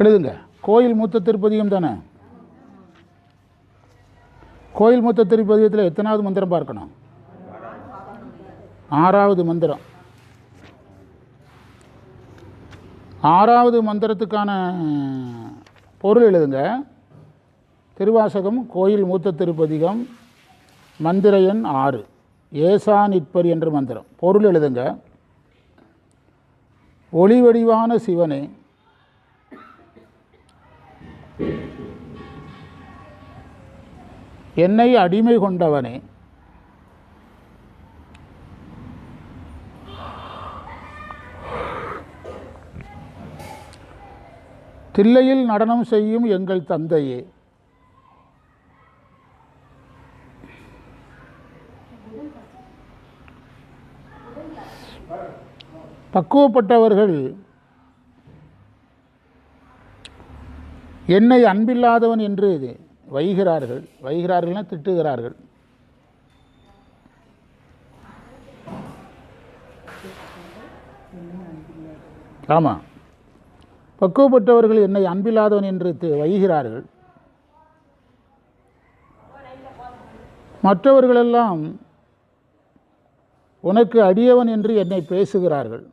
எழுதுங்க. கோயில் மூத்த திருப்பதிகம் தானே? கோயில் மூத்த திருப்பதிகத்தில் எத்தனாவது மந்திரம் பார்க்கணும்? ஆறாவது மந்திரம். ஆறாவது மந்திரத்துக்கான பொருள் எழுதுங்க. திருவாசகம் கோயில் மூத்த திருப்பதிகம் மந்திர எண் ஆறு. ஏசா நிற்பர் என்ற மந்திரம். பொருள் எழுதுங்க. ஒளிவடிவான சிவனே என்னை அடிமை கொண்டவனே. தில்லையில் நடனம் செய்யும் எங்கள் தந்தையே. பக்குவப்பட்டவர்கள் என்னை அன்பில்லாதவன் என்று வைகிறார்கள். வைகிறார்கள்னா திட்டுகிறார்கள். ஆமாம் பக்குவப்பட்டவர்கள் என்னை அன்பில்லாதவன் என்று தி- வைகிறார்கள். மற்றவர்களெல்லாம் உனக்கு அடியவன் என்று என்னை பேசுகிறார்கள்.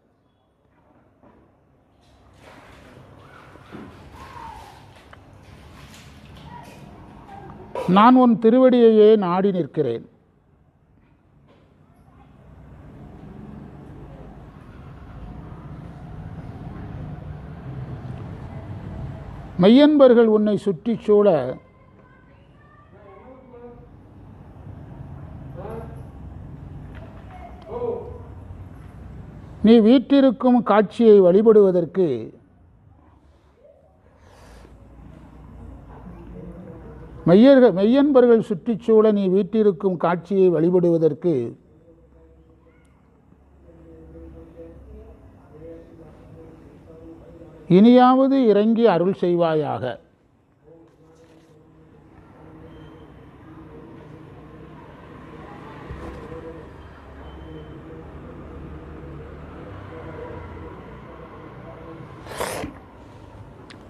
நான் உன் திருவடியையே நாடி நிற்கிறேன். மெய்யன்பர்கள் உன்னை சுற்றிச் சூழ நீ வீற்றிருக்கும் காட்சியை வழிபடுவதற்கு மெய்யர்கள் மெய்யன்பர்கள் சுற்றிச்சூழ நீ வீட்டிருக்கும் காட்சியை வழிபடுவதற்கு இனியாவது இறங்கி அருள் செய்வாயாக.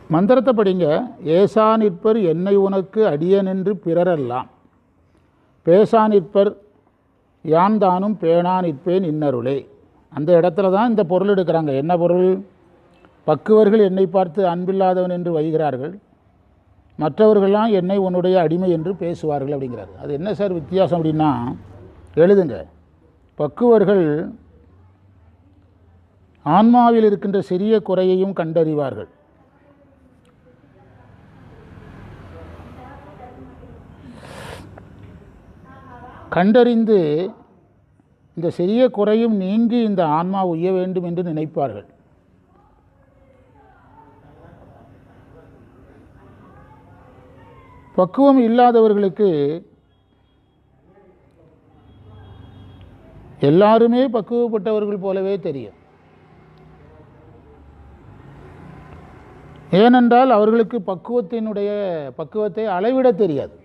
மந்திரத்தை படிங்க. ஏசா நிற்பர் என்னை உனக்கு அடியன் என்று பிறரெல்லாம். பேசா நிற்பர் யான் தானும் பேணா நிற்பேன் இன்னருளே. அந்த இடத்துல தான் இந்த பொருள் எடுக்கிறாங்க. என்ன பொருள்? பக்குவர்கள் என்னை பார்த்து அன்பில்லாதவன் என்று வைகிறார்கள். மற்றவர்கள்லாம் என்னை உன்னுடைய அடிமை என்று பேசுவார்கள் அப்படிங்கிறாரு. அது என்ன சார் வித்தியாசம் அப்படின்னா எழுதுங்க. பக்குவர்கள் ஆன்மாவில் இருக்கின்ற சிறிய குறையையும் கண்டறிவார்கள். கண்டறிந்து இந்த சிறிய குறையும் நீங்கி இந்த ஆன்மா உய்ய வேண்டும் என்று நினைப்பார்கள். பக்குவம் இல்லாதவர்களுக்கு எல்லாருமே பக்குவப்பட்டவர்கள் போலவே தெரியும். ஏனென்றால் அவர்களுக்கு பக்குவத்தினுடைய பக்குவத்தை அளவிட தெரியாது.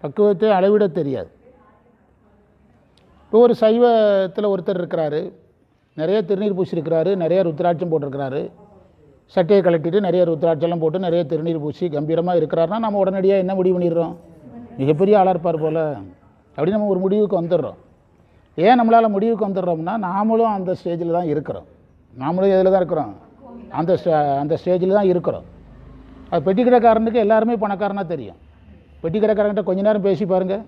பக்குவத்தை அளவிட தெரியாது. இப்போ ஒரு சைவத்தில் ஒருத்தர் இருக்கிறாரு. நிறைய திருநீர் பூசியிருக்கிறாரு நிறைய ருத்ராட்சம் போட்டிருக்கிறாரு. சட்டையை கலட்டிட்டு நிறைய ருத்ராட்சம்லாம் போட்டு நிறைய திருநீர் பூசி கம்பீரமாக இருக்கிறாருனா நம்ம உடனடியாக என்ன முடிவு பண்ணிடுறோம்? மிகப்பெரிய ஆளாக இருப்பார் போல். அப்படி நம்ம ஒரு முடிவுக்கு வந்துடுறோம். ஏன் நம்மளால் முடிவுக்கு வந்துடுறோம்னா நாமளும் அந்த ஸ்டேஜில் தான் இருக்கிறோம். நாமளும் எதில் தான் இருக்கிறோம்? அந்த ஸ்டே அந்த ஸ்டேஜில் தான் இருக்கிறோம். அது பெட்டிக்கடைக்காரனுக்கு எல்லாருமே பணக்காரனாக தெரியும். பெட்டிக்கடைக்காரன்கிட்ட கொஞ்ச நேரம் பேசி பாருங்கள்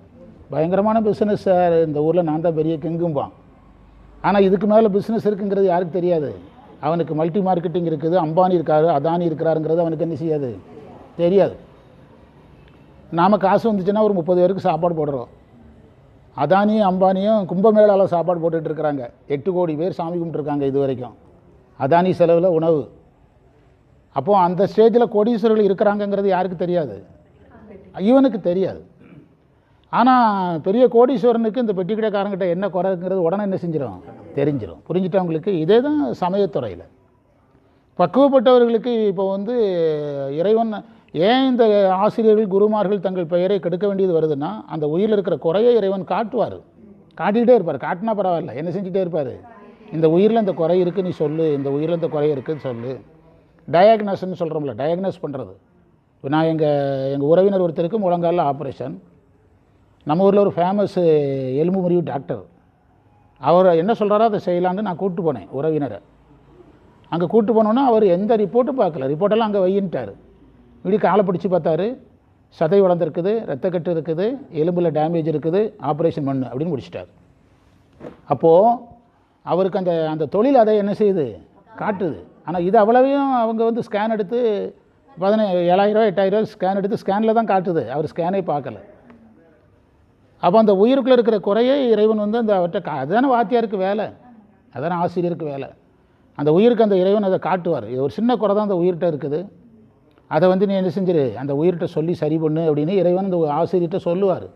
பயங்கரமான பிஸ்னஸ் சார் இந்த ஊரில் நான் தான் பெரிய கிங்கும்பான் ஆனால் இதுக்கு மேலே பிஸ்னஸ் இருக்குங்கிறது யாருக்கு தெரியாது? அவனுக்கு மல்டி மார்க்கெட்டிங் இருக்குது அம்பானி இருக்காரு அதானி இருக்கிறாருங்கிறது அவனுக்கு என்ன செய்யாது? தெரியாது. நாம் காசு வந்துச்சுன்னா ஒரு முப்பது பேருக்கு சாப்பாடு போடுறோம். அதானியும் அம்பானியும் கும்பமேளாவில் சாப்பாடு போட்டுட்டு இருக்கிறாங்க. எட்டு கோடி பேர் சாமி கும்பிட்டுருக்காங்க இது வரைக்கும். அதானி செலவில் உணவு. அப்போது அந்த ஸ்டேஜில் கோடீஸ்வரர்கள் இருக்கிறாங்கங்கிறது யாருக்கு தெரியாது? இவனுக்கு தெரியாது. ஆனால் பெரிய கோடீஸ்வரனுக்கு இந்த பெட்டி கடைக்காரங்கிட்ட என்ன குறைங்கிறது உடனே என்ன செஞ்சிடும் தெரிஞ்சிடும் புரிஞ்சிட்டவங்களுக்கு இதே தான் சமயத்துறையில். பக்குவப்பட்டவர்களுக்கு இப்போ வந்து இறைவன் ஏன் இந்த ஆசிரியர்கள் குருமார்கள் தங்கள் பெயரை கெடுக்க வேண்டியது வருதுன்னா அந்த உயிரில் இருக்கிற குறையை இறைவன் காட்டுவார். காட்டிக்கிட்டே இருப்பார். காட்டினா பரவாயில்ல. என்ன செஞ்சுட்டே இருப்பார்? இந்த உயிரில் இந்த குறை இருக்குது நீ சொல்லு. இந்த உயிரில் இந்த குறை இருக்குன்னு சொல்லு. டயக்னஸ்ன்னு சொல்கிறோம்ல டயக்னஸ் பண்ணுறது இப்போ நான் எங்கள் எங்கள் உறவினர் ஒருத்தருக்கு முழங்காலில் ஆப்ரேஷன் நம்ம ஊரில் ஒரு ஃபேமஸ் எலும்பு முறிவு டாக்டர் அவர் என்ன சொல்கிறாரோ அதை செய்யலான்னு நான் கூப்பிட்டு போனேன் உறவினரை. அங்கே கூப்பிட்டு போனோன்னா அவர் எந்த ரிப்போர்ட்டும் பார்க்கல. ரிப்போர்ட்டெல்லாம் அங்கே வையின்ட்டார். இப்படி காலை பிடிச்சி பார்த்தாரு. சதை வளர்ந்துருக்குது ரத்தக்கட்டு இருக்குது எலும்பில் டேமேஜ் இருக்குது ஆப்ரேஷன் பண்ணு அப்படின்னு முடிச்சிட்டார். அப்போது அவருக்கு அந்த அந்த தொழில் அதை என்ன செய்யுது? காட்டுது. ஆனால் இது அவ்வளவையும் அவங்க வந்து ஸ்கேன் எடுத்து பதினே ஏழாயிரம் எட்டாயிரம் ஸ்கேன் எடுத்து ஸ்கேனில் தான் காட்டுது. அவர் ஸ்கேனே பார்க்கல. அப்போ அந்த உயிருக்குள்ளே இருக்கிற குறையை இறைவன் வந்து அந்த அவர்கிட்ட அதுதானே வாத்தியாருக்கு வேலை. அதானே ஆசிரியருக்கு வேலை. அந்த உயிருக்கு அந்த இறைவன் அதை காட்டுவார். இது ஒரு சின்ன குறை தான் அந்த உயிர்கிட்ட இருக்குது. அதை வந்து நீ என்ன செஞ்சிரு? அந்த உயிர்கிட்ட சொல்லி சரி பண்ணு அப்படின்னு இறைவன் அந்த ஆசிரியர்கிட்ட சொல்லுவார்.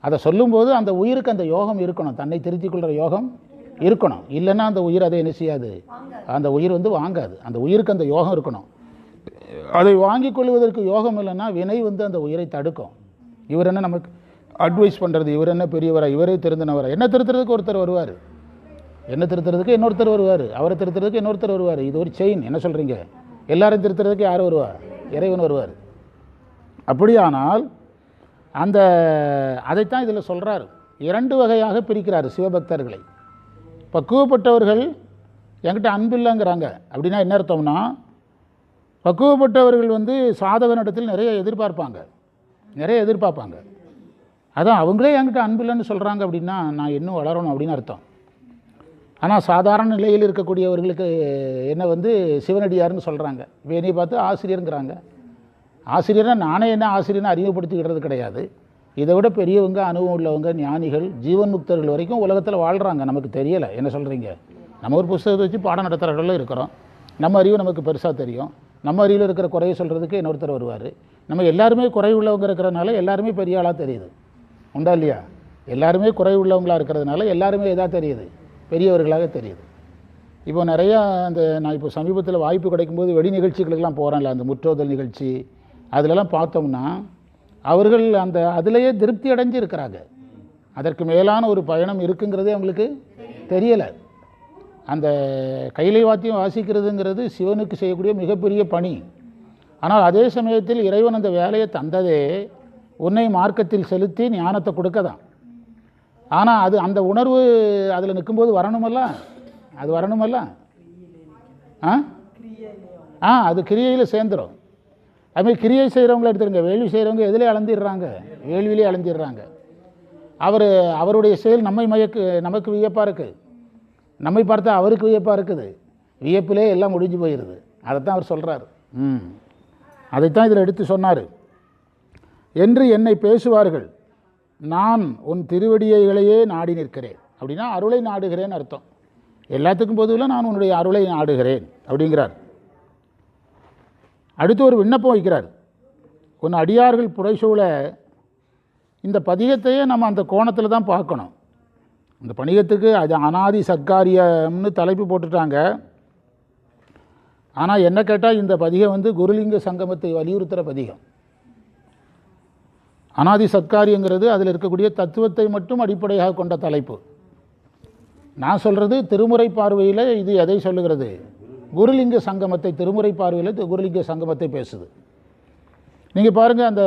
அதை சொல்லும்போது அந்த உயிருக்கு அந்த யோகம் இருக்கணும். தன்னை திருத்திக் கொள்கிற யோகம் இருக்கணும். இல்லைன்னா அந்த உயிர் அதை என்ன செய்யாது? அந்த உயிர் வந்து வாங்காது. அந்த உயிருக்கு அந்த யோகம் இருக்கணும். அதை வாங்கிக் கொள்வதற்கு யோகம் இல்லைன்னா வினை வந்து அந்த உயிரை தடுக்கும். இவர் என்ன நமக்கு அட்வைஸ் பண்ணுறது இவர் என்ன பெரியவரா? இவரே திருந்தினவரா? என்ன திருத்துறதுக்கு ஒருத்தர் வருவார்? என்ன திருத்துறதுக்கு இன்னொருத்தர் வருவார்? அவரை திருத்துறதுக்கு இன்னொருத்தர் வருவார்? இது ஒரு செயின் என்ன சொல்கிறீங்க எல்லாரும் திருத்துறதுக்கு யார் வருவா? இறைவன் வருவார். அப்படியானால் அந்த அதைத்தான் இதில் சொல்கிறார் இரண்டு வகையாக பிரிக்கிறார் சிவபக்தர்களை. பக்குவப்பட்டவர்கள் என்கிட்ட அன்பில்லைங்கிறாங்க அப்படின்னா என்ன அர்த்தம்னா பக்குவப்பட்டவர்கள் வந்து சாதகனிடத்தில் நிறைய எதிர்பார்ப்பாங்க. நிறைய எதிர்பார்ப்பாங்க. அதான் அவங்களே என்கிட்ட அன்பில்லைன்னு சொல்கிறாங்க அப்படின்னா நான் இன்னும் வளரணும் அப்படின்னு அர்த்தம். ஆனால் சாதாரண நிலையில் இருக்கக்கூடியவர்களுக்கு என்ன வந்து சிவனடியார்னு சொல்கிறாங்க வேணியை பார்த்து ஆசிரியருங்கிறாங்க. ஆசிரியர்னா நானே என்ன ஆசிரியர்னு அறிமுகப்படுத்திக்கிறது கிடையாது. இதை விட பெரியவங்க அனுபவம் உள்ளவங்க ஞானிகள் ஜீவன் முக்தர்கள் வரைக்கும் உலகத்தில் வாழ்கிறாங்க நமக்கு தெரியலை. என்ன சொல்கிறீங்க நம்ம ஒரு புஸ்தகத்தை வச்சு பாடம் நடத்துகிறவர்களும் இருக்கிறோம். நம்ம அறிவு நமக்கு பெருசாக தெரியும். நம்ம அறிவில் இருக்கிற குறையை சொல்கிறதுக்கு இன்னொருத்தர் வருவார். நம்ம எல்லாருமே குறை உள்ளவங்க இருக்கிறனால எல்லாருமே பெரிய ஆளாக தெரியுது. உண்டா இல்லையா? எல்லாருமே குறை உள்ளவங்களாக இருக்கிறதுனால எல்லாருமே இதாக தெரியுது. பெரியவர்களாக தெரியுது. இப்போ நிறையா அந்த நான் இப்போ சமீபத்தில் வாய்ப்பு கிடைக்கும்போது வெடி நிகழ்ச்சிகளுக்கெல்லாம் போகிறேன்ல அந்த முற்றோதல் நிகழ்ச்சி. அதிலெல்லாம் பார்த்தோம்னா அவர்கள் அந்த அதிலேயே திருப்தி அடைஞ்சு இருக்கிறாங்க அதற்கு மேலான ஒரு பயணம் இருக்குங்கிறதே அவங்களுக்கு தெரியலை. அந்த கைலை வாத்தியம் வாசிக்கிறதுங்கிறது சிவனுக்கு செய்யக்கூடிய மிகப்பெரிய பணி. ஆனால் அதே சமயத்தில் இறைவன் அந்த வேலையை தந்ததே உன்னை மார்க்கத்தில் செலுத்தி ஞானத்தை கொடுக்க தான் ஆனால் அது அந்த உணர்வு அதில் நிற்கும்போது வரணுமல்ல? அது வரணுமல்ல? ஆ? ஆ அது கிரியையில் சேர்ந்துடும் அதுமாதிரி கிரியை செய்கிறவங்கள எடுத்துருங்க வேள்வி செய்கிறவங்க எதிலே அளந்திடுறாங்க வேள்வியிலே அளந்திடுறாங்க அவர் அவருடைய செயல் நம்மை மயக்கு நமக்கு வியப்பாக இருக்குது நம்மை பார்த்தா அவருக்கு வியப்பாக இருக்குது. வியப்பிலே எல்லாம் முடிஞ்சு போயிடுது அதைத்தான் அவர் சொல்கிறார் ம். அதைத்தான் இதில் எடுத்து சொன்னார். என்று என்னை பேசுவார்கள். நான் உன் திருவடியைகளையே நாடி நிற்கிறேன். அப்படின்னா அருளை நாடுகிறேன் அர்த்தம். எல்லாத்துக்கும் பொதுவில் நான் உன்னுடைய அருளை நாடுகிறேன் அப்படிங்கிறார். அடுத்து ஒரு விண்ணப்பம் வைக்கிறார். உன் அடியார்கள் புடைசூழ இந்த பதிகத்தையே நம்ம அந்த கோணத்தில் தான் பார்க்கணும். இந்த பணிகத்துக்கு அது அனாதி சர்க்காரியம்னு தலைப்பு போட்டுட்டாங்க. ஆனால் என்ன கேட்டால் இந்த பதிகம் வந்து குருலிங்க சங்கமத்தை வலியுறுத்துகிற பதிகம். அனாதி சத்காரியங்கிறது அதில் இருக்கக்கூடிய தத்துவத்தை மட்டும் அடிப்படையாக கொண்ட தலைப்பு. நான் சொல்கிறது திருமுறை பார்வையில் இது எதை சொல்லுகிறது? குருலிங்க சங்கமத்தை திருமுறை பார்வையில் குருலிங்க சங்கமத்தை பேசுது. நீங்கள் பாருங்கள் அந்த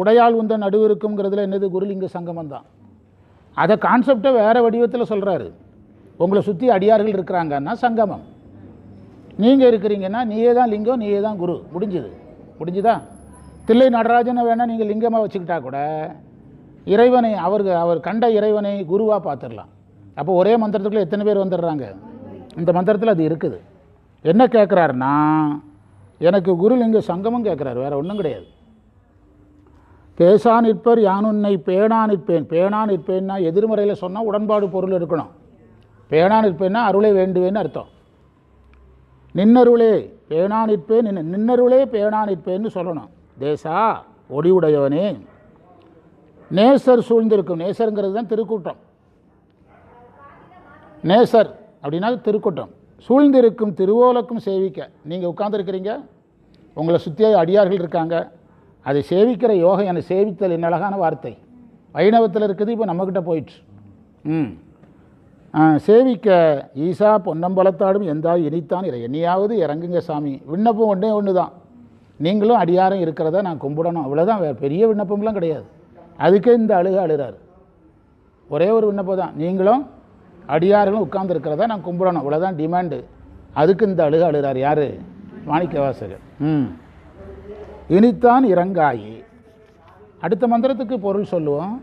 உடையால் உந்த நடுவு இருக்குங்கிறதுல என்னது? குருலிங்க சங்கமம் தான். அதை கான்செப்டை வேறு வடிவத்தில் சொல்கிறாரு உங்களை சுற்றி அடியார்கள் இருக்கிறாங்கன்னா சங்கமம். நீங்கள் இருக்கிறீங்கன்னா நீயே தான் லிங்கம் நீயே தான் குரு. முடிஞ்சுது. முடிஞ்சுதா? தில்லை நடராஜனை வேணால் நீங்கள் லிங்கமாக வச்சுக்கிட்டா கூட இறைவனை அவருக்கு அவர் கண்ட இறைவனை குருவாக பார்த்துடலாம். அப்போ ஒரே மந்திரத்துக்குள்ளே எத்தனை பேர் வந்துடுறாங்க? இந்த மந்திரத்தில் அது இருக்குது. என்ன கேட்குறாருன்னா எனக்கு குருலிங்க சங்கமும் கேட்குறாரு வேறு ஒன்றும் கிடையாது. பேசா நிற்பர் யானுன்னை பேணா நிற்பேன். பேணா நிற்பேன்னா எதிர்மறையில் சொன்னால் உடன்பாடு பொருள் இருக்கணும் பேணா நிற்பேன்னா அருளை வேண்டுவேன்னு அர்த்தம். நின்னருளே பேணா நிற்பேன் நின்ன நின்னருளே பேணா நிற்பேன்னு சொல்லணும். தேசா ஒடிவுடையவனே. நேசர் சூழ்ந்திருக்கும். நேசருங்கிறது தான் திருக்கூட்டம். நேசர் அப்படின்னா திருக்கூட்டம். சூழ்ந்திருக்கும் திருவோலக்கும் சேவிக்க. நீங்கள் உட்கார்ந்துருக்கிறீங்க? உங்களை சுற்றிய அடியார்கள் இருக்காங்க. அதை சேவிக்கிற யோகம் என்னை சேவித்தல் என்ன அழகான வார்த்தை. வைணவத்தில் இருக்குது இப்போ நம்மக்கிட்ட போயிடுச்சு ம். சேவிக்க ஈசா பொன்னம்பலத்தாடும் எந்தாவது இனித்தான் இறை. என்னையாவது இறங்குங்க சாமி. விண்ணப்பம் ஒன்றே ஒன்று தான் நீங்களும் அடியாரம் இருக்கிறத நான் கும்பிடணும். அவ்வளோதான் வேறு பெரிய விண்ணப்பம்லாம் கிடையாது. அதுக்கே இந்த அழுக அழுகிறார் ஒரே ஒரு விண்ணப்பம் தான். நீங்களும் அடியார்களும் உட்கார்ந்துருக்கிறத நான் கும்பிடணும். இவ்வளோதான் டிமாண்டு அதுக்கு இந்த அழுக அழுகிறார் யார்? மாணிக்கவாசகர். ம். இனித்தான் இறங்காயி. அடுத்த மந்திரத்துக்கு பொருள் சொல்லுவோம்.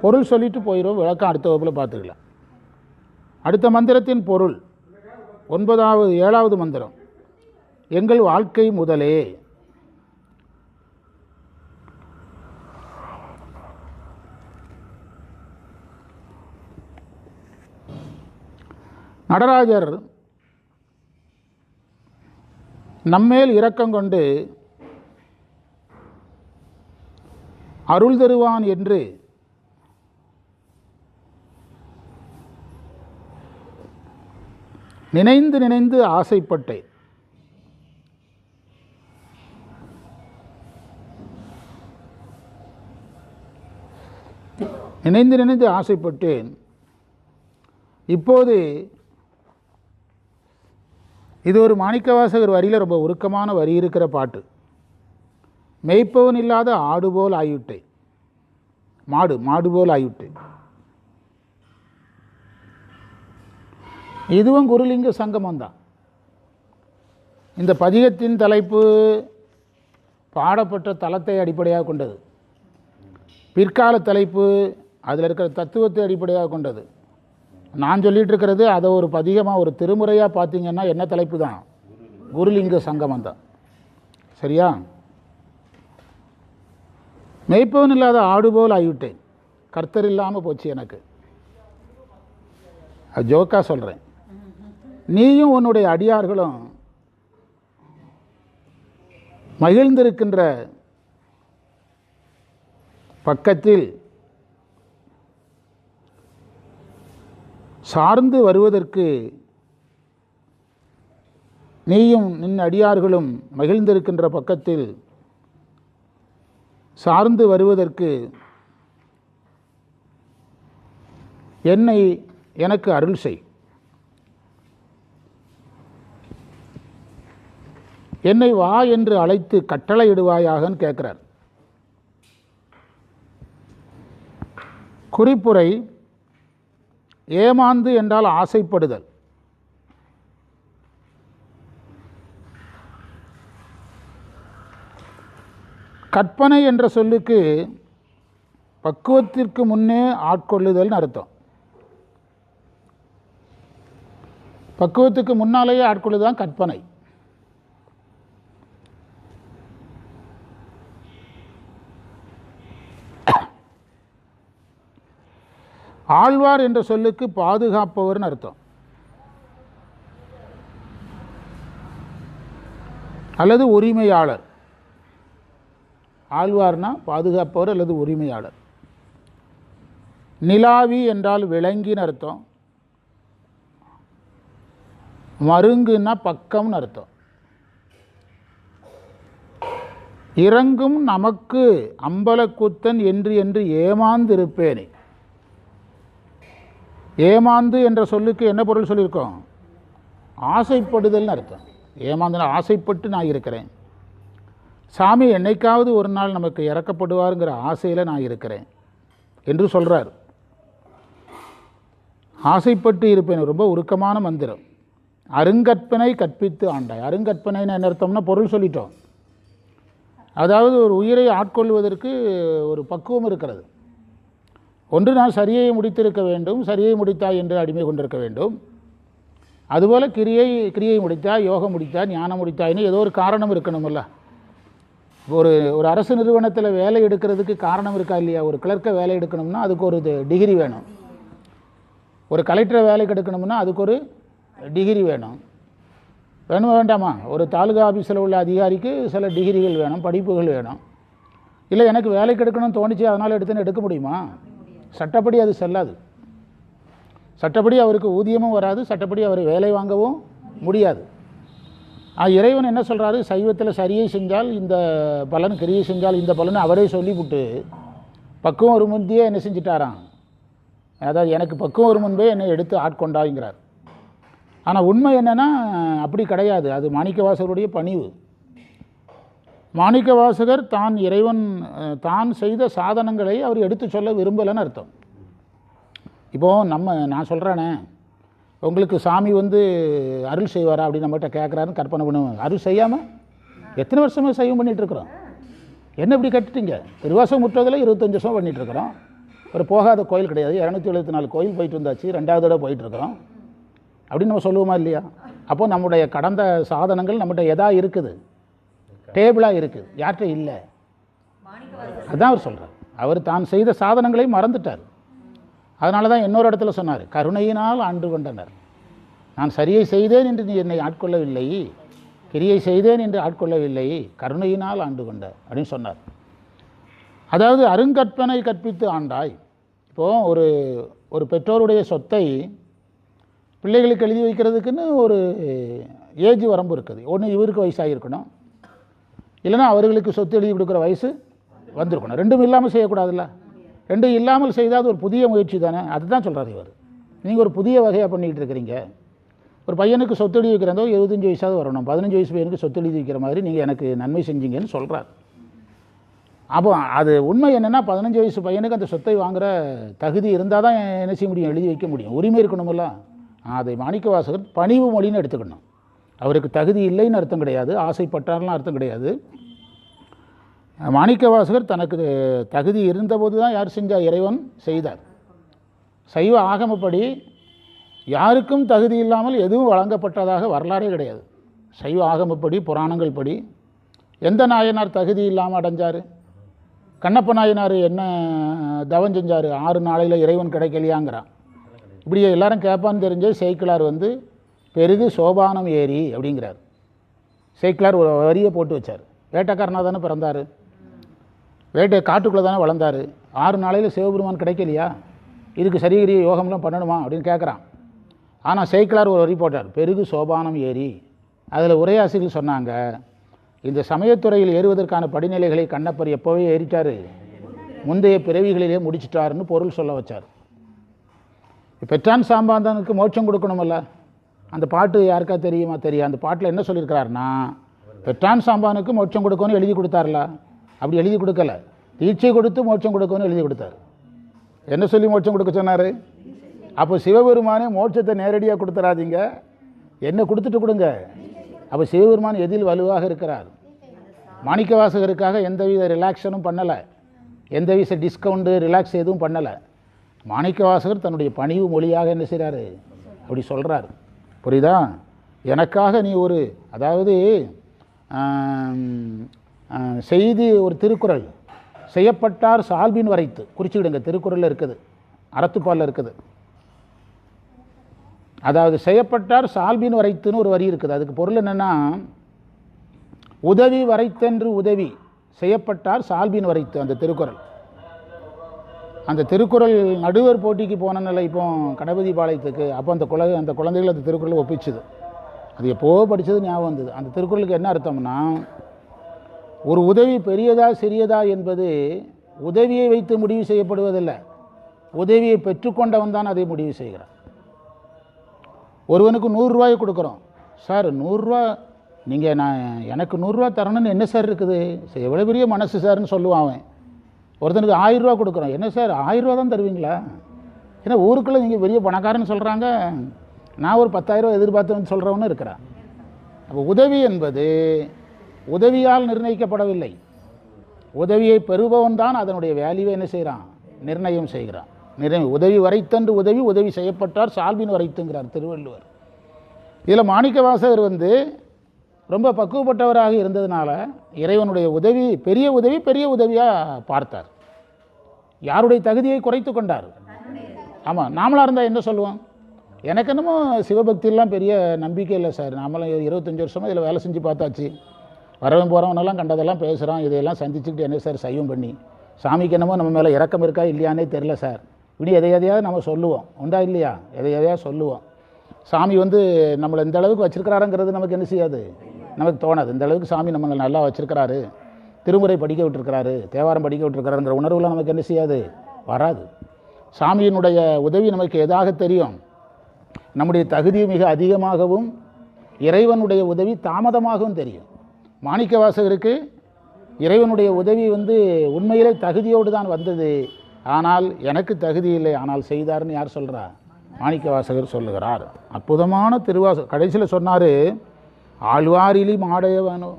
பொருள் சொல்லிட்டு போயிடும் விளக்கம் அடுத்த வகுப்பில் பார்த்துக்கலாம். அடுத்த மந்திரத்தின் பொருள் ஒன்பதாவது ஏழாவது மந்திரம். எங்கள் வாழ்க்கை முதலே. நடராஜர் நம்மேல் இரக்கம் கொண்டு அருள் தருவான் என்று நினைந்து நினைந்து ஆசைப்பட்டேன். நினைந்து நினைந்து ஆசைப்பட்டேன். இப்போது இது ஒரு மாணிக்கவாசகர் வரியில் ரொம்ப உருக்கமான வரி இருக்கிற பாட்டு. மெய்ப்பவன் இல்லாத ஆடு போல் ஆகிவிட்டேன் மாடு மாடு போல் ஆகிவிட்டேன் இதுவும் குருலிங்க சங்கமம் தான் இந்த பதிகத்தின் தலைப்பு பாடப்பட்ட தளத்தை அடிப்படையாக கொண்டது. பிற்கால தலைப்பு அதில் இருக்கிற தத்துவத்தை அடிப்படையாக கொண்டது. நான் சொல்லிட்டு இருக்கிறது அதை ஒரு பதிகமாக ஒரு திருமுறையாக பார்த்தீங்கன்னா என்ன தலைப்பு தான் குருலிங்க சங்கமம் தான். சரியா? மெய்ப்பவன் இல்லாத ஆடு போல் ஆகிவிட்டேன் கர்த்தர் இல்லாமல் போச்சு எனக்கு. அது ஜோக்காக சொல்கிறேன் நீயும் உன்னுடைய அடியார்களும் மகிழ்ந்திருக்கின்ற பக்கத்தில் சார்ந்து வருவதற்கு நீயும் நின் அடியார்களும் மகிழ்ந்திருக்கின்ற பக்கத்தில் சார்ந்து வருவதற்கு என்னை எனக்கு அருள் செய். என்னை வா என்று அழைத்து கட்டளையிடுவாயாகன்னு கேட்குறார். குறிப்புரை ஏமாந்து என்றால் ஆசைப்படுதல். கற்பனை என்ற சொல்லுக்கு பக்குவத்திற்கு முன்னே ஆட்கொள்ளுதல்னு அர்த்தம். பக்குவத்துக்கு முன்னாலேயே ஆட்கொள்ளுதான் கற்பனை. ஆழ்வார் என்ற சொல்லுக்கு பாதுகாப்பவர்னு அர்த்தம். அல்லது உரிமையாளர். ஆழ்வார்னா பாதுகாப்பவர் அல்லது உரிமையாளர். நிலாவி என்றால் விலங்கின்னு அர்த்தம். மருங்குன்னா பக்கம்னு அர்த்தம். இறங்கும் நமக்கு அம்பலக்குத்தன் என்று என்று ஏமாந்திருப்பேனே. ஏமாந்து என்ற சொல்லுக்கு என்ன பொருள் சொல்லியிருக்கோம்? ஆசைப்படுதல்னு அர்த்தம். ஏமாந்துனா ஆசைப்பட்டு நான் இருக்கிறேன். சாமி என்னைக்காவது ஒரு நாள் நமக்கு இறக்கப்படுவாருங்கிற ஆசையில் நான் இருக்கிறேன் என்று சொல்கிறார் ஆசைப்பட்டு இருப்பேன் ரொம்ப உருக்கமான மந்திரம். அருங்கற்பனை கற்பித்து ஆண்டாய். அருங்கற்பனைன்னு என்ன அர்த்தம்னா பொருள் சொல்லிட்டோம். அதாவது ஒரு உயிரை ஆட்கொள்வதற்கு ஒரு பக்குவம் இருக்கிறது. ஒன்று நான் சரியை முடித்திருக்க வேண்டும் சரியை முடித்தாய் என்று அடிமை கொண்டிருக்க வேண்டும். அதுபோல் கிரியை கிரியை முடித்தாய் யோகம் முடித்தாய் ஞானம் முடித்தாய்னு ஏதோ ஒரு காரணம் இருக்கணும்ல. ஒரு ஒரு அரசு நிறுவனத்தில் வேலை எடுக்கிறதுக்கு காரணம் இருக்கா இல்லையா? ஒரு கிளர்க்கை வேலை எடுக்கணும்னா அதுக்கு ஒரு டிகிரி வேணும். ஒரு கலெக்டரை வேலைக்கு எடுக்கணும்னா அதுக்கு ஒரு டிகிரி வேணும். வேணுமா வேண்டாமா? ஒரு தாலுகா ஆஃபீஸில் உள்ள அதிகாரிக்கு சில டிகிரிகள் வேணும் படிப்புகள் வேணும். இல்லை எனக்கு வேலைக்கு எடுக்கணும்னு தோணுச்சு அதனால் எடுத்துன்னு எடுக்க முடியுமா? சட்டப்படி அது செல்லாது. சட்டப்படி அவருக்கு ஊதியமும் வராது சட்டப்படி அவர் வேலை வாங்கவும் முடியாது. ஆ, இறைவன் என்ன சொல்கிறாரு சைவத்தில் சரியை செஞ்சால் இந்த பலன் கிரியை செஞ்சால் இந்த பலன் அவரே சொல்லிவிட்டு பக்குவம் ஒரு முந்தியே என்ன செஞ்சிட்டாராம். அதாவது எனக்கு பக்குவம் ஒரு முன்பே என்னை எடுத்து ஆட்கொண்டாங்கிறார் ஆனால் உண்மை என்னென்னா அப்படி கிடையாது. அது மாணிக்கவாசருடைய பணிவு. மாணிக்க வாசகர் தான் இறைவன் தான் செய்த சாதனங்களை அவர் எடுத்து சொல்ல விரும்பலைன்னு அர்த்தம். இப்போது நம்ம நான் சொல்கிறேனே உங்களுக்கு சாமி வந்து அருள் செய்வாரா அப்படின்னு நம்மகிட்ட கேட்குறாருன்னு கற்பனை பண்ணுவோம் அருள் செய்யாமல் எத்தனை வருஷமாக சைவம் பண்ணிகிட்ருக்குறோம் என்ன இப்படி கட்டுட்டீங்க? திருவாசம் முற்றதில் இருபத்தஞ்சி வருஷம் பண்ணிகிட்ருக்குறோம் ஒரு போகாத கோயில் கிடையாது. இரநூத்தி எழுபத்தி நாலு கோயில் போயிட்டு வந்தாச்சு. ரெண்டாவது தடவை போயிட்டுருக்குறோம். அப்படின்னு நம்ம சொல்லுவோமா இல்லையா? அப்போது நம்முடைய கடந்த சாதனங்கள் நம்மகிட்ட எதா இருக்குது? டேபிளாக இருக்குது யார்கிட்ட இல்லை? அதுதான் அவர் சொல்கிறார் அவர் தான் செய்த சாதனங்களை மறந்துட்டார். அதனால தான் இன்னொரு இடத்துல சொன்னார் கருணையினால் ஆண்டு கொண்டனர். நான் சரியை செய்தேன் என்று நீ என்னை ஆட்கொள்ளவில்லை. கிரியை செய்தேன் என்று ஆட்கொள்ளவில்லை. கருணையினால் ஆண்டு கொண்ட அப்படின்னு சொன்னார். அதாவது அருங்கற்பனை கற்பித்து ஆண்டாய். இப்போது ஒரு ஒரு பெற்றோருடைய சொத்தை பிள்ளைகளுக்கு எழுதி வைக்கிறதுக்குன்னு ஒரு ஏஜ் வரம்பு இருக்குது. ஒன்று இவருக்கு வயசாகிருக்கணும் இல்லைன்னா அவர்களுக்கு சொத்து எழுதி கொடுக்குற வயசு வந்திருக்கணும் ரெண்டும் இல்லாமல் செய்யக்கூடாதுல்ல. ரெண்டும் இல்லாமல் செய்தால் அது ஒரு புதிய முயற்சி தானே? அதுதான் சொல்கிறார் இவர். நீங்கள் ஒரு புதிய வகையாக பண்ணிகிட்டு இருக்கிறீங்க. ஒரு பையனுக்கு சொத்து எழுதி வைக்கிறதோ இருபத்தஞ்சி வயசாவது வரணும். பதினஞ்சு வயசு பையனுக்கு சொத்து எழுதி வைக்கிற மாதிரி நீங்கள் எனக்கு நன்மை செஞ்சீங்கன்னு சொல்கிறார் அப்போ அது உண்மை என்னென்னா பதினஞ்சு வயசு பையனுக்கு அந்த சொத்தை வாங்குகிற தகுதி இருந்தால் தான் என்ன செய்ய முடியும்? எழுதி வைக்க முடியும். உரிமை இருக்கணுமில்ல. அதை மாணிக்க வாசகர் பணிவு மொழின்னு எடுத்துக்கணும். அவருக்கு தகுதி இல்லைன்னு அர்த்தம் கிடையாது ஆசைப்பட்டார்லாம் அர்த்தம் கிடையாது. மாணிக்கவாசகர் தனக்கு தகுதி இருந்தபோது தான் யார் செஞ்சார் இறைவன்? செய்தார். சைவ ஆகமப்படி யாருக்கும் தகுதி இல்லாமல் எதுவும் வழங்கப்பட்டதாக வரலாறே கிடையாது. சைவ ஆகமப்படி புராணங்கள் படி. எந்த நாயனார் தகுதி இல்லாமல் அடைஞ்சார்? கண்ணப்ப நாயனார் என்ன தவம் செஞ்சார்? ஆறு நாளையில் இறைவன் கிடைக்கலையாங்கிறான். இப்படி எல்லாரும் கேட்பான்னு தெரிஞ்சு சேக்கிலார் வந்து பெரிது சோபானம் ஏறி அப்படிங்கிறார். சைக்கிளார் ஒரு வரியை போட்டு வச்சார். வேட்டைக்காரனாக தானே பிறந்தார். வேட்டை காட்டுக்குள்ளே தானே வளர்ந்தார். ஆறு நாளையில் சிவபெருமான் கிடைக்கலையா? இதுக்கு சரிகிரி யோகம்லாம் பண்ணணுமா அப்படின்னு கேட்குறான். ஆனால் சைக்கிளார் ஒரு வரி போட்டார். பெருகு சோபானம் ஏறி. அதில் உரையாசிகள் சொன்னாங்க இந்த சமயத்துறையில் ஏறுவதற்கான படிநிலைகளை கண்ணப்பர் எப்போவே ஏறிட்டார். முந்தைய பிறவிகளிலே முடிச்சிட்டாருன்னு பொருள் சொல்ல வச்சார். பெற்றான் சாம்பாந்தனுக்கு மோட்சம் கொடுக்கணுமல்ல? அந்த பாட்டு யாருக்கா தெரியுமா? தெரியும் அந்த பாட்டில் என்ன சொல்லியிருக்கிறாருன்னா பெற்றான் சாம்பானுக்கு மோட்சம் கொடுக்கணும்னு எழுதி கொடுத்தார்ல. அப்படி எழுதி கொடுக்கல. தீட்சை கொடுத்து மோட்சம் கொடுக்கணும்னு எழுதி கொடுத்தாரு. என்ன சொல்லி மோட்சம் கொடுக்க சொன்னார்? அப்போ சிவபெருமானே மோட்சத்தை நேரடியாக கொடுத்துறாதீங்க. என்ன கொடுத்துட்டு கொடுங்க. அப்போ சிவபெருமான் எதில் வலுவாக இருக்கிறார்? மாணிக்கவாசகருக்காக எந்தவித ரிலாக்ஷனும் பண்ணலை. எந்தவித டிஸ்கவுண்ட்டு ரிலாக்ஸ் எதுவும் பண்ணலை. மாணிக்கவாசகர் தன்னுடைய பணிவு மொழியாக என்ன செய்கிறாரு அப்படி சொல்கிறாரு புரியுதா? எனக்காக நீ ஒரு அதாவது செய்தி ஒரு திருக்குறள் செய்யப்பட்டார் சால்பின் வரைத்து. குறிச்சிடுங்க திருக்குறளில் இருக்குது அறத்துப்பாலில் இருக்குது. அதாவது செய்யப்பட்டார் சால்பின் வரைத்துன்னு ஒரு வரி இருக்குது. அதுக்கு பொருள் என்னென்னா உதவி வரைத்தென்று உதவி செய்யப்பட்டார் சால்பின் வரைத்து அந்த திருக்குறள். அந்த திருக்குறள் நடுவர் போட்டிக்கு போனனால இப்போ கணபதி பாளையத்துக்கு அப்போ அந்த குழ அந்த குழந்தைகள் அந்த திருக்குறளை ஒப்பிச்சுது. அது எப்போவோ படித்தது ஞாபகம் வந்தது. அந்த திருக்குறளுக்கு என்ன அர்த்தம்னா ஒரு உதவி பெரியதா சிறியதா என்பது உதவியை வைத்து முடிவு செய்யப்படுவதில்லை. உதவியை பெற்றுக்கொண்டவன் தான் அதை முடிவு செய்கிறான். ஒருவனுக்கு நூறுரூவாயை கொடுக்குறோம். சார் நூறுரூவா நீங்கள் நான் எனக்கு நூறுரூவா தரணும்னு என்ன சார் இருக்குது? சரி, எவ்வளோ பெரிய மனசு சார்னு சொல்லுவான் அவன். ஒருத்தனுக்கு ஆயிரரூவா கொடுக்குறோம். என்ன சார் ஆயிரரூவா தான் தருவீங்களா? ஏன்னா ஊருக்குள்ளே நீங்கள் பெரிய பணக்காரன்னு சொல்கிறாங்க நான் ஒரு பத்தாயிரரூவா எதிர்பார்த்தவன் சொல்கிறவனும் இருக்கிறான். அப்போ உதவி என்பது உதவியால் நிர்ணயிக்கப்படவில்லை. உதவியை பெறுபவன் தான் அதனுடைய வேல்யூவை என்ன செய்கிறான் நிர்ணயம் செய்கிறான். நிர்ணயம் உதவி வரைத்தன்று உதவி உதவி செய்யப்பட்டார் சால்பின் வரைத்துங்கிறார் திருவள்ளுவர். இதில் மாணிக்கவாசகர் வந்து ரொம்ப பக்குவப்பட்டவராக இருந்ததுனால இறைவனுடைய உதவி பெரிய உதவி பெரிய உதவியாக பார்த்தார். யாருடைய தகுதியை குறைத்து கொண்டார்? ஆமாம் நாமளாக இருந்தால் என்ன சொல்லுவோம்? எனக்கு என்னமோ சிவபக்தியெல்லாம் பெரிய நம்பிக்கை இல்லை சார். நாமளும் இருபத்தஞ்சி வருஷமாக இதில் வேலை செஞ்சு பார்த்தாச்சு. வரவன் போகிறவனெல்லாம் கண்டதெல்லாம் பேசுகிறான் இதையெல்லாம் சந்திச்சுக்கிட்டு என்ன சார் சைவம் பண்ணி? சாமிக்கு என்னமோ நம்ம மேலே இறக்கம் இருக்கா இல்லையானே தெரில சார். இப்படி எதை எதையாவது நம்ம சொல்லுவோம். உண்டா இல்லையா? எதை எதையாவது சொல்லுவோம். சாமி வந்து நம்மளை இந்த அளவுக்கு வச்சுருக்கிறாருங்கிறது நமக்கு என்ன செய்யாது? நமக்கு தோணாது. இந்த அளவுக்கு சாமி நம்மளை நல்லா வச்சுருக்கிறாரு. திருமுறை படிக்க விட்டுருக்கிறாரு. தேவாரம் படிக்க விட்டுருக்கிறாருங்கிற உணர்வுலாம் நமக்கு என்ன செய்யாது? வராது. சாமியினுடைய உதவி நமக்கு எதாக தெரியும்? நம்முடைய தகுதி மிக அதிகமாகவும் இறைவனுடைய உதவி தாமதமாகவும் தெரியும். மாணிக்க வாசகருக்கு இறைவனுடைய உதவி வந்து உண்மையிலே தகுதியோடு தான் வந்தது. ஆனால் எனக்கு தகுதி இல்லை. ஆனால் செய்தார்னு யார் சொல்கிறா மாணிக்க வாசகர் சொல்லுகிறார். அற்புதமான திருவாச கடைசியில் சொன்னார் ஆழ்வாரிலி மாடைய வேணும்.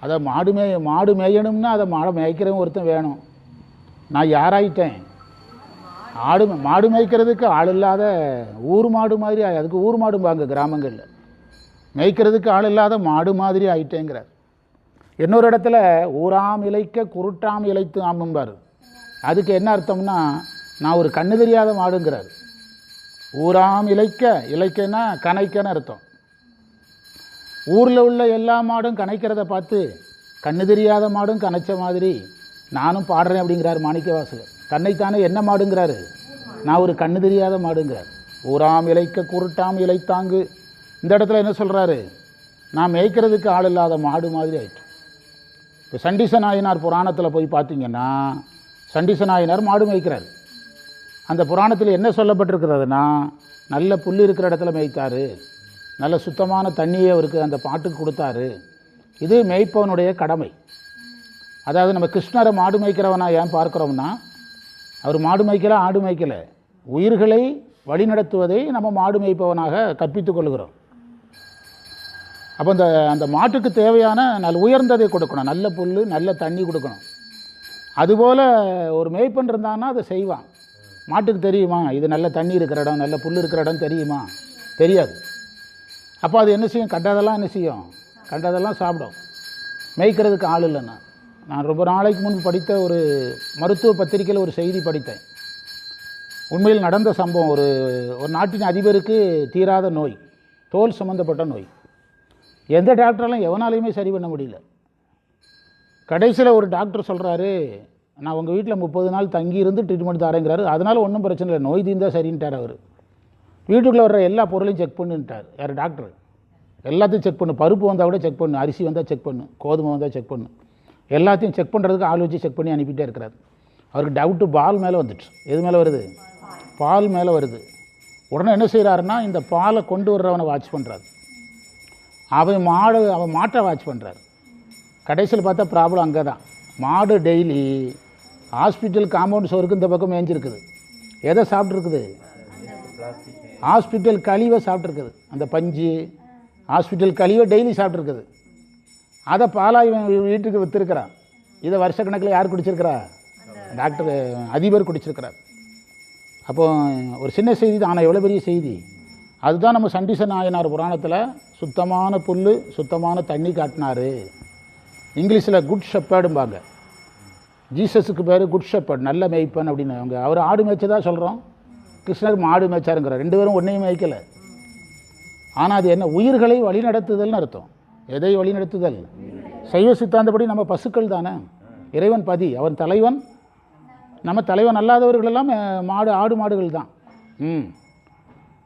அதை மாடு மேய மாடு மேயணும்னா அதை மாடை மேய்க்கிறவன் ஒருத்தன் வேணும். நான் யாராயிட்டேன்? ஆடு மாடு மேய்க்கிறதுக்கு ஆள் இல்லாத ஊர் மாடு மாதிரி அதுக்கு ஊர் மாடும்பாங்க கிராமங்களில். மேய்க்கிறதுக்கு ஆள் இல்லாத மாடு மாதிரி ஆயிட்டேங்கிறார். இன்னொரு இடத்துல ஊராம் இலைக்க குருட்டாம் இலைத்து ஆம்பும்பார். அதுக்கு என்ன அர்த்தம்னா நான் ஒரு கண்ணு தெரியாத மாடுங்கிறார். ஊராம் இலைக்க இலைக்கன்னா கணைக்கன்னு அர்த்தம். ஊரில் உள்ள எல்லா மாடும் கணைக்கிறத பார்த்து கண்ணு தெரியாத மாடும் கணைச்ச மாதிரி நானும் பாடுறேன் அப்படிங்கிறார் மாணிக்க வாசகர் தன்னைத்தானே என்ன மாடுங்கிறாரு? நான் ஒரு கண்ணு தெரியாத மாடுங்கிறார். ஊராம் இலைக்க குருட்டாம் இலைத்தாங்கு இந்த இடத்துல என்ன சொல்கிறாரு நான் மேய்க்கிறதுக்கு ஆள் இல்லாத மாடு மாதிரி ஆயிட்டு இப்போ சண்டிச நாயனார் புராணத்தில் போய் பார்த்தீங்கன்னா சண்டிச நாயனார் மாடு மேய்க்கிறார். அந்த புராணத்தில் என்ன சொல்லப்பட்டிருக்கிறதுனா நல்ல புல் இருக்கிற இடத்துல மேய்த்தாரு. நல்ல சுத்தமான தண்ணியை அவருக்கு அந்த பாட்டுக்கு கொடுத்தாரு. இது மேய்ப்பவனுடைய கடமை. அதாவது நம்ம கிருஷ்ணரை மாடு மேய்க்கிறவனா ஏன் பார்க்குறோம்னா அவர் மாடு மேய்க்கல ஆடு மேய்க்கல. உயிர்களை வழிநடத்துவதை நம்ம மாடு மேய்ப்பவனாக கற்பித்துக் கொள்கிறோம். அப்போ அந்த அந்த மாட்டுக்கு தேவையான நல்ல உயர்ந்ததை கொடுக்கணும். நல்ல புல் நல்ல தண்ணி கொடுக்கணும். அதுபோல் ஒரு மேய்ப்பன் இருந்தான்னா அதை செய்வான். மாட்டுக்கு தெரியுமா? இது நல்ல தண்ணி இருக்கிற இடம் நல்ல புல் இருக்கிற இடம் தெரியுமா? தெரியாது. அப்போ அது என்ன செய்யும்? கண்டதெல்லாம் என்ன செய்யும்? கண்டதெல்லாம் சாப்பிடும். மேய்க்கிறதுக்கு ஆள் இல்லைன்னா. நான் ரொம்ப நாளைக்கு முன்பு படித்த ஒரு மருத்துவ பத்திரிக்கையில் ஒரு செய்தி படித்தேன். உண்மையில் நடந்த சம்பவம். ஒரு ஒரு நாட்டின் அதிபருக்கு தீராத நோய் தோல் சம்மந்தப்பட்ட நோய். எந்த டாக்டராலும் எவனாலையுமே சரி பண்ண முடியல. கடைசியில் ஒரு டாக்டர் சொல்கிறாரு நான் உங்கள் வீட்டில் முப்பது நாள் தங்கி இருந்து ட்ரீட்மெண்ட் தரேங்கிறாரு. அதனால் ஒன்றும் பிரச்சனை இல்லை. நோய் தீர்ந்தா சரின்ட்டார் அவர். வீட்டுக்குள்ளே வர்ற எல்லா பொருளையும் செக் பண்ணுன்ட்டார் யார்? டாக்டர் எல்லாத்தையும் செக் பண்ணு. பருப்பு வந்தால் கூட செக் பண்ணு. அரிசி வந்தால் செக் பண்ணு. கோதுமை வந்தால் செக் பண்ணு. எல்லாத்தையும் செக் பண்ணுறதுக்கு ஆள் வச்சு செக் பண்ணி அனுப்பிட்டே இருக்கிறார். அவருக்கு டவுட்டு பால் மேலே வந்துட்டு எது மேலே வருது? பால் மேலே வருது. உடனே என்ன செய்கிறாருன்னா இந்த பாலை கொண்டு வர்றவனை வாட்ச் பண்ணுறாரு அவன் மாடு அவன் மாட்டை வாட்ச் பண்ணுறாரு கடைசியில் பார்த்தா ப்ராப்ளம் அங்கே தான் மாடு டெய்லி ஹாஸ்பிட்டல் காம்பவுண்ட் சோருக்கு இந்த பக்கம் மேய்ஞ்சிருக்குது. எதை சாப்பிட்ருக்குது ஹாஸ்பிட்டல் கழிவை சாப்பிட்ருக்குது அந்த பஞ்சு ஹாஸ்பிட்டல் கழிவை டெய்லி சாப்பிட்ருக்குது அதை பாலாய் இவன் வீட்டுக்கு விற்றுருக்கிறான் இதை வருஷக்கணக்கில் யார் குடிச்சிருக்கிறா? டாக்டர் அதிபர் குடிச்சிருக்கிறார். அப்போ ஒரு சின்ன செய்தி தான் ஆனால் எவ்வளோ பெரிய செய்தி? அதுதான் நம்ம சண்டிச நாயனார் புராணத்தில் சுத்தமான புல் சுத்தமான தண்ணி காட்டினாரு. இங்கிலீஷில் குட் ஷெப்பேடும்பாங்க ஜீசஸுக்கு பேர் குட் ஷெப்பேட் நல்ல மேய்ப்பன் அப்படின்னு. அவங்க அவர் ஆடு மேய்ச்சதாக சொல்கிறோம் கிருஷ்ணர் மாடு மேய்ச்சாருங்கிற ரெண்டு பேரும் ஒன்றையும் மேய்க்கலை. ஆனால் அது என்ன உயிர்களை வழிநடத்துதல்னு அர்த்தம். எதை வழிநடத்துதல்? சைவ சித்தாந்தப்படி நம்ம பசுக்கள் தானே? இறைவன் பதி அவன் தலைவன். நம்ம தலைவன் அல்லாதவர்கள் எல்லாம் மாடு ஆடு மாடுகள் தான். ம்.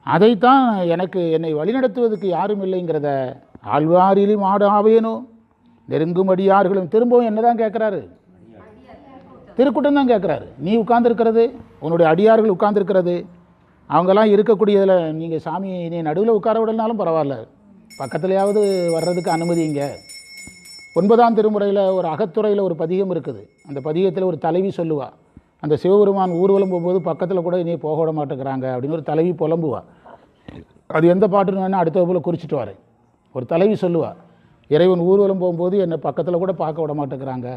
அதைத்தான் எனக்கு என்னை வழிநடத்துவதற்கு யாரும் இல்லைங்கிறத ஆழ்வாரிலும் மாடு ஆவேனோ? நெருங்குமடியார்களும் திரும்பவும் என்ன தான் கேட்குறாரு? திருக்கூட்டம் தான் கேட்குறாரு நீ உட்கார்ந்துருக்கிறது உன்னுடைய அடியார்கள் உட்கார்ந்துருக்கிறது. அவங்கெல்லாம் இருக்கக்கூடியதில் நீங்கள் சாமி நீ நடுவில் உட்கார விடலனாலும் பரவாயில்ல. பக்கத்துலையாவது வர்றதுக்கு அனுமதிங்க ஒன்பதாம் திருமுறையில் ஒரு அகத்துறையில் ஒரு பதிகம் இருக்குது. அந்த பதிகத்தில் ஒரு தலைவி சொல்லுவாள் அந்த சிவபெருமான் ஊர்வலம் போகும்போது பக்கத்தில் கூட இனி போக விட மாட்டேங்கிறாங்க அப்படின்னு ஒரு தலைவி புலம்புவா. அது எந்த பாட்டுன்னு வேணால் அடுத்த வகுப்பில் குறிச்சிட்டு வரேன் ஒரு தலைவி சொல்லுவா இறைவன் ஊர்வலம் போகும்போது என்னை பக்கத்தில் கூட பார்க்க விட மாட்டேங்கிறாங்க.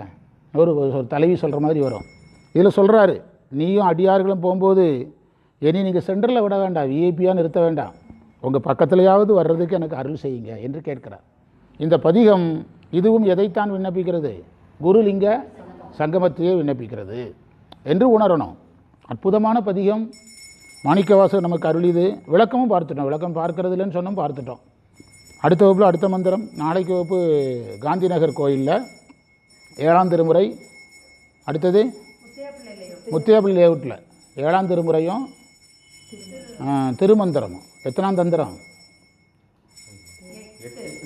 ஒரு ஒரு தலைவி சொல்கிற மாதிரி வரும். இதில் சொல்கிறாரு நீயும் அடியார்களும் போகும்போது இனி நீங்கள் சென்டரில் விட வேண்டாம் விஐபியாக நிறுத்த வேண்டாம். உங்கள் பக்கத்துலையாவது வர்றதுக்கு எனக்கு அருள் செய்யுங்க என்று கேட்கிறார். இந்த பதிகம் இதுவும் எதைத்தான் விண்ணப்பிக்கிறது? குருலிங்க சங்கமத்தையே விண்ணப்பிக்கிறது என்று உணரணும். அற்புதமான பதிகம். மாணிக்கவாசர் நமக்கு அருளிது விளக்கமும் பார்த்துட்டோம். விளக்கம் பார்க்கறது இல்லைன்னு சொன்னோம் பார்த்துட்டோம். அடுத்த வகுப்பில் அடுத்த மந்திரம். நாளைக்கு வகுப்பு காந்தி நகர் கோயிலில். ஏழாம் திருமுறை அடுத்தது? முத்தியாப்பள்ளி லேவுட்டில் ஏழாம் திருமுறையும் திருமந்திரமும். எத்தனாம் தந்திரம்?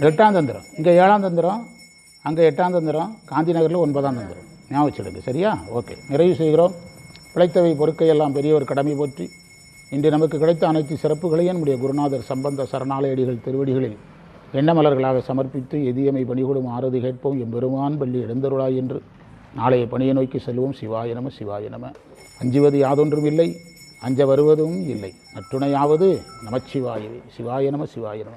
எட்டாம் தந்திரம். இங்கே ஏழாம் தந்திரம் அங்கே எட்டாம் தந்திரம் காந்தி நகரில் ஒன்பதாம் தந்திரம். ஞாபகம் வச்சுடுங்க சரியா? ஓகே. நிறைவு செய்கிறோம். பிழைத்தவை பொறுக்கையெல்லாம் பெரியவர் கடமை போற்றி இன்று நமக்கு கிடைத்த அனைத்து சிறப்புகளையும் நம்முடைய குருநாதர் சம்பந்த சரணாலயடிகள் திருவடிகளில் எண்ணமலர்களாக சமர்ப்பித்து எதியமை பணிகொடும் ஆறுதி கேட்போம். எம்பெருமான் பள்ளி எழுந்தருளாய் என்று. நாளைய பணியை நோக்கி செல்வோம். சிவாய நம சிவாய நம. அஞ்சுவது யாதொன்றும் இல்லை அஞ்ச வருவதும் இல்லை. நற்றுணையாவது நமச்சிவாயவே. சிவாய நம சிவாய நம.